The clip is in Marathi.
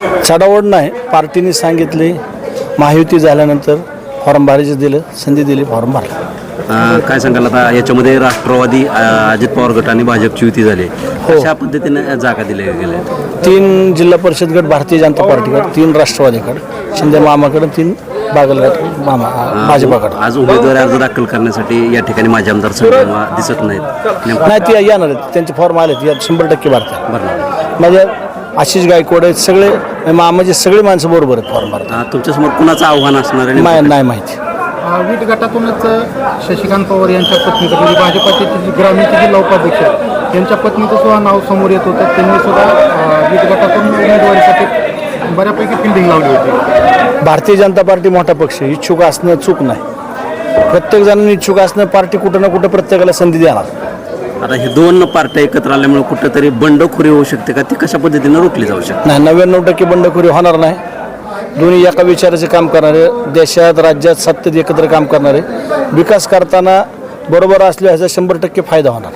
चढाओढ नाही पार्टीने सांगितले महायुती झाल्यानंतर फॉर्म भरायचं दिलं संधी दिली फॉर्म भरला. काय सांगाल आता? याच्यामध्ये राष्ट्रवादी अजित पवार गट आणि भाजपची युती झाली. अशा पद्धतीने जागा दिल्या गेल्या तीन जिल्हा परिषद गट भारतीय जनता पार्टीकडे तीन राष्ट्रवादीकडे शिंदे मामाकडे तीन बागलगट मामा भाजपाकडे आज उमेदवारी अर्ज दाखल करण्यासाठी या ठिकाणी माझे आमदार दिसत नाहीत. नाही ते येणार आहेत. त्यांचे फॉर्म आलेत. यात शंभर टक्के भरतात. भरणार म्हणजे आशिष गायकवाड आहेत सगळे मामाचे सगळे माणसं बरोबर आहेत. फॉर्म भरतात तुमच्यासमोर कुणाचं आव्हान असणार आहे नाही नाही माहिती. वीट गटातूनच शशिकांत पवार यांच्या पत्नीचं म्हणजे भाजपाचे जे ग्रामीणचे जिल्हा उपाध्यक्ष आहेत, त्यांच्या पत्नीचं सुद्धा नाव समोर येत होतं. त्यांनी सुद्धा अ, वीट गटातून उमेदवारीसाठी बऱ्यापैकी फिल्डिंग लावली होती. भारतीय जनता पार्टी मोठा पक्ष आहे. इच्छुक असणं चूक नाही. प्रत्येक जणांनी इच्छुक असणं पार्टी कुठं ना कुठं प्रत्येकाला संधी देणार. आता हे दोन पार्ट्या एकत्र आल्यामुळे कुठंतरी बंडखोरी होऊ शकते का? ती कशा पद्धतीने रोखली जाऊ शकते? नाही नव्याण्णव टक्के बंडखोरी होणार नाही. दोन्ही एका विचाराचे काम करणारे देशात राज्यात सत्तेत एकत्र काम करणारे. विकास करताना बरोबर असल्याचा ह्याचा शंभर टक्के फायदा होणार.